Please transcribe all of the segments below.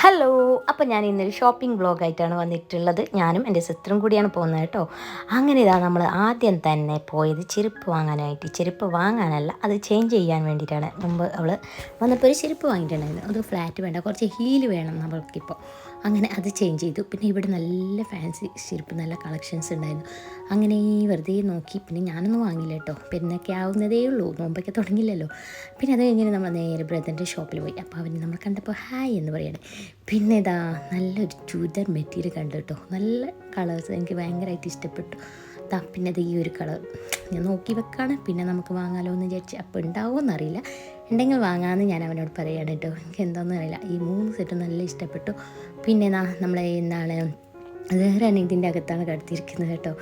Hello അപ്പോൾ ഞാൻ ഇന്നൊരു ഷോപ്പിംഗ് വ്ളോഗായിട്ടാണ് വന്നിട്ടുള്ളത്. ഞാനും എന്റെ സിസ്റ്ററും കൂടിയാണ് പോകുന്നത് കേട്ടോ. അങ്ങനെ ഇതാ നമ്മൾ ആദ്യം തന്നെ പോയത് ചെരുപ്പ് വാങ്ങാനായിട്ട്. ചെരുപ്പ് വാങ്ങാനല്ല അത് ചേഞ്ച് ചെയ്യാൻ വേണ്ടിയിട്ടാണ്. മുമ്പ് അവൾ വന്നപ്പോൾ ഒരു ചെരുപ്പ് വാങ്ങിയിട്ടുണ്ടായിരുന്നു. അത് ഫ്ലാറ്റ് വേണ്ട കുറച്ച് ഹീൽ വേണം നമ്മൾക്കിപ്പോൾ അങ്ങനെ അത് ചേഞ്ച് ചെയ്തു. പിന്നെ ഇവിടെ നല്ല ഫാൻസി ചെരുപ്പ് നല്ല കളക്ഷൻസ് ഉണ്ടായിരുന്നു. അങ്ങനെ വെറുതെ നോക്കി പിന്നെ ഞാനൊന്നും വാങ്ങില്ല കേട്ടോ പെരുന്നൊക്കെ ആവുന്നതേ ഉള്ളൂ. നോമ്പൊക്കെ തുടങ്ങില്ലല്ലോ പിന്നെ അത് കഴിഞ്ഞ് നമ്മൾ നേരെ ബ്രദറിന്റെ ഷോപ്പിൽ പോയി. അപ്പോൾ അവൻ നമ്മൾ കണ്ടപ്പോൾ ഹായ് എന്ന് പറയണേ. പിന്നെ ഇതാ നല്ലൊരു ചൂതർ മെറ്റീരിയൽ കണ്ടു കേട്ടോ നല്ല കളേഴ്സ് എനിക്ക് ഭയങ്കരമായിട്ട് ഇഷ്ടപ്പെട്ടു. പിന്നെ അത് ഈ ഒരു കളർ ഞാൻ നോക്കി വെക്കാണ്. പിന്നെ നമുക്ക് വാങ്ങാലോ എന്ന് വിചാരിച്ച് അപ്പോൾ ഉണ്ടാവുമോ എന്നറിയില്ല. ഉണ്ടെങ്കിൽ വാങ്ങാമെന്ന് ഞാൻ അവനോട് പറയുകയാണ് കേട്ടോ. എനിക്ക് എന്താണെന്ന് ഈ മൂന്ന് സെറ്റ് നല്ല ഇഷ്ടപ്പെട്ടു. പിന്നെ നമ്മളെ എന്താണ് വേറെയാണ് ഇതിന്റെ അകത്താണ് കിടത്തിയിരിക്കുന്നത് കേട്ടോ.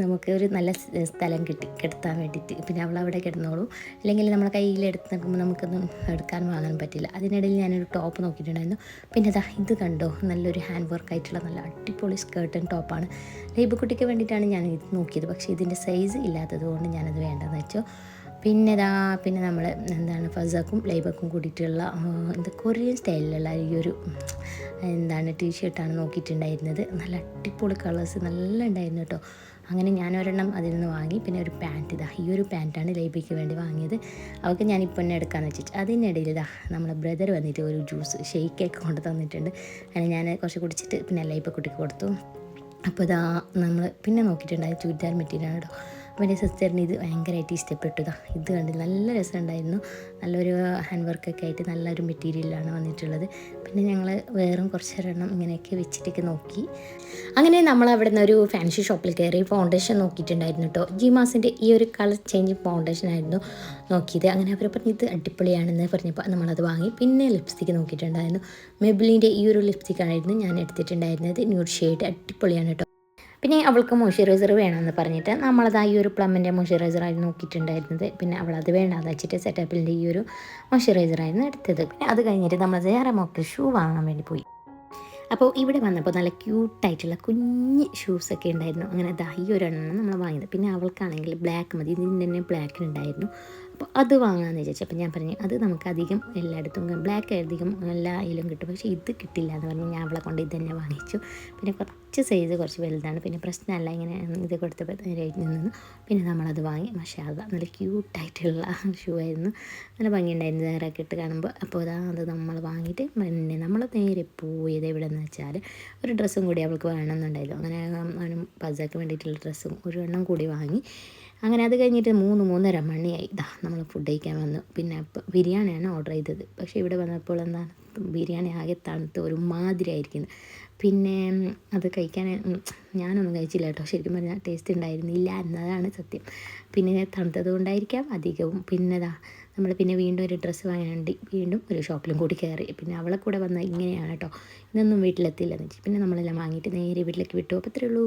നമുക്ക് ഒരു നല്ല സ്ഥലം കിട്ടി. കിടത്താൻ വേണ്ടിയിട്ട്. പിന്നെ അവൾ അവിടെ കിടന്നോളും. അല്ലെങ്കിൽ നമ്മളെ കയ്യിൽ എടുത്ത് നോക്കുമ്പോൾ നമുക്കൊന്നും എടുക്കാൻ വാങ്ങാൻ പറ്റില്ല. അതിനിടയിൽ ഞാനൊരു ടോപ്പ് നോക്കിയിട്ടുണ്ടായിരുന്നു. പിന്നെ അതാ ഇത് കണ്ടോ? നല്ലൊരു ഹാൻഡ് വർക്ക് ആയിട്ടുള്ള നല്ല അടിപൊളി സ്കേർട്ടൻ ടോപ്പാണ് ലൈബ് കുട്ടിക്ക് വേണ്ടിയിട്ടാണ് ഞാൻ ഇത് നോക്കിയത്. പക്ഷേ ഇതിന്റെ സൈസ് ഇല്ലാത്തത് കൊണ്ട് ഞാനത് വേണ്ടെന്ന് വെച്ചോ. പിന്നെ ഇതാ പിന്നെ നമ്മൾ എന്താണ് ഫസാക്കും ലൈബക്കും കൂടിയിട്ടുള്ള എന്താ കൊറിയൻ സ്റ്റൈലിലുള്ള ഈ ഒരു എന്താണ് ടീഷർട്ടാണ് നോക്കിയിട്ടുണ്ടായിരുന്നത്. നല്ല അടിപൊളി കളേഴ്സ് നല്ല ഉണ്ടായിരുന്നു കേട്ടോ. അങ്ങനെ ഞാൻ ഒരെണ്ണം അതിൽ നിന്ന് വാങ്ങി പിന്നെ ഒരു പാന്റ് ഇതാ ഈ ഒരു പാന്റാണ് ലൈബയ്ക്ക് വേണ്ടി വാങ്ങിയത്. അവൾക്ക് ഞാനിപ്പോൾ തന്നെ എടുക്കാമെന്ന് വെച്ചിട്ട് അതിനിടയിൽ ഇതാ നമ്മളെ ബ്രദർ വന്നിട്ട് ഒരു ജ്യൂസ് ഷെയ്ക്കൊക്കെ കൊണ്ട് തന്നിട്ടുണ്ട്. അങ്ങനെ ഞാൻ കുറച്ച് കുടിച്ചിട്ട് പിന്നെ ലൈബ കുട്ടിക്ക് കൊടുത്തു. അപ്പോൾ ഇതാ നമ്മൾ പിന്നെ നോക്കിയിട്ടുണ്ടായ ചുരിദാർ മെറ്റീരിയലാണ് കേട്ടോ. അപ്പോൾ എന്റെ സിസ്റ്ററിന് ഇത് ഭയങ്കരമായിട്ട് ഇഷ്ടപ്പെട്ടതാണ് ഇതാ കണ്ട് നല്ല രസമുണ്ടായിരുന്നു. നല്ലൊരു ഹാൻഡ് വർക്കൊക്കെ ആയിട്ട് നല്ലൊരു മെറ്റീരിയലാണ് വന്നിട്ടുള്ളത്. പിന്നെ ഞങ്ങൾ വേറും കുറച്ചൊരെണ്ണം ഇങ്ങനെയൊക്കെ വെച്ചിട്ടൊക്കെ നോക്കി. അങ്ങനെ നമ്മൾ അവിടെ നിന്ന് ഒരു ഫാൻസി ഷോപ്പിൽ കയറി ഫൗണ്ടേഷൻ നോക്കിയിട്ടുണ്ടായിരുന്നു കേട്ടോ ജിമാസിന്റെ ഈ ഒരു കളർ ചേഞ്ച് ഫൗണ്ടേഷൻ ആയിരുന്നു നോക്കിയത്. അങ്ങനെ അവർ പറഞ്ഞു ഇത് അടിപൊളിയാണെന്ന് പറഞ്ഞപ്പോൾ നമ്മളത് വാങ്ങി. പിന്നെ ലിപ്സ്റ്റിക്ക് നോക്കിയിട്ടുണ്ടായിരുന്നു. മെബിലിന്റെ ഈ ഒരു ലിപ്സ്റ്റിക്കായിരുന്നു ഞാൻ എടുത്തിട്ടുണ്ടായിരുന്നത്. ന്യൂഡ് ഷെയ്ഡ് അടിപൊളിയാണ് കേട്ടോ പിന്നെ അവൾക്ക് മോയ്സ്ചറൈസർ വേണമെന്ന് പറഞ്ഞിട്ട് നമ്മളത് ഈ ഒരു പ്ലമ്മിന്റെ മോയ്സ്ചറൈസറായിരുന്നു നോക്കിയിട്ടുണ്ടായിരുന്നത്. പിന്നെ അവൾ അത് വേണ്ടാന്ന് വെച്ചിട്ട് സെറ്റപ്പിന്റെ ഈ ഒരു മോയ്സ്ചറൈസറായിരുന്നു എടുത്തത്. പിന്നെ അത് കഴിഞ്ഞിട്ട് നമ്മൾ വേറെ മോക്ക് ഷൂ വാങ്ങാൻ വേണ്ടി പോയി. അപ്പോൾ ഇവിടെ വന്നപ്പോൾ നല്ല ക്യൂട്ടായിട്ടുള്ള കുഞ്ഞ് ഷൂസൊക്കെ ഉണ്ടായിരുന്നു. അങ്ങനെ ദാ ഈ ഒരെണ്ണം നമ്മൾ വാങ്ങിയത്. പിന്നെ അവൾക്കാണെങ്കിൽ ബ്ലാക്ക് മതി. ഇതിന്റെ തന്നെ ബ്ലാക്ക് ഉണ്ടായിരുന്നു. അപ്പോൾ അത് വാങ്ങാമെന്ന് വിചാരിച്ചു. അപ്പോൾ ഞാൻ പറഞ്ഞു അത് നമുക്ക് അധികം എല്ലായിടത്തും ബ്ലാക്ക് അധികം എല്ലാ ഇതിലും കിട്ടും. പക്ഷേ ഇത് കിട്ടില്ല എന്ന് പറഞ്ഞ്. ഞാൻ അവളെ കൊണ്ട് ഇത് തന്നെ വാങ്ങിച്ചു. പിന്നെ കുറച്ച് സൈസ് കുറച്ച് വലുതാണ്. പിന്നെ പ്രശ്നമല്ല ഇങ്ങനെ ഇത് കൊടുത്തപ്പോൾ റേറ്റ് നിന്ന് പിന്നെ നമ്മളത് വാങ്ങി. പക്ഷേ അത് നല്ല ക്യൂട്ടായിട്ടുള്ള ഷൂ ആയിരുന്നു. നല്ല ഭംഗിയുണ്ടായിരുന്നു വേറെയൊക്കെ ഇട്ട് കാണുമ്പോൾ അപ്പോൾ അതാ അത് നമ്മൾ വാങ്ങിയിട്ട് പിന്നെ നമ്മൾ നേരെ പോയത് എവിടെ എന്ന് വെച്ചാൽ ഒരു ഡ്രസ്സും കൂടി അവൾക്ക് വേണമെന്നുണ്ടായിരുന്നു. അങ്ങനെ അവനും പസക്ക് വേണ്ടിയിട്ടുള്ള ഡ്രസ്സും ഒരു എണ്ണം കൂടി വാങ്ങി. അങ്ങനെ അത് കഴിഞ്ഞിട്ട് മൂന്ന് മൂന്നര മണിയായി. ഇതാ നമ്മൾ ഫുഡ് കഴിക്കാൻ വന്നു. പിന്നെ ബിരിയാണിയാണ് ഓർഡർ ചെയ്തത്. പക്ഷേ ഇവിടെ വന്നപ്പോൾ എന്താണ് ബിരിയാണി ആകെ തണുത്ത് ഒരു മാതിരി ആയിരിക്കുന്നത് പിന്നെ അത് കഴിക്കാൻ ഞാനൊന്നും കഴിച്ചില്ല കേട്ടോ. ശരിക്കും പറഞ്ഞാൽ ടേസ്റ്റ് ഉണ്ടായിരുന്നില്ല എന്നതാണ് സത്യം. പിന്നെ തണുത്തത് കൊണ്ടായിരിക്കാം അധികവും. പിന്നെതാ നമ്മൾ പിന്നെ വീണ്ടും ഒരു ഡ്രസ്സ് വാങ്ങാൻ വേണ്ടി ഒരു ഷോപ്പിലും കൂടി കയറി. പിന്നെ അവളെ കൂടെ വന്ന ഇങ്ങനെയാണ് കേട്ടോ. ഇന്നൊന്നും വീട്ടിലെത്തില്ലെന്ന് വെച്ചാൽ പിന്നെ നമ്മളെല്ലാം വാങ്ങിയിട്ട് നേരെ വീട്ടിലേക്ക് വിട്ടു. അപ്പോൾ അത്രേ ഉള്ളൂ.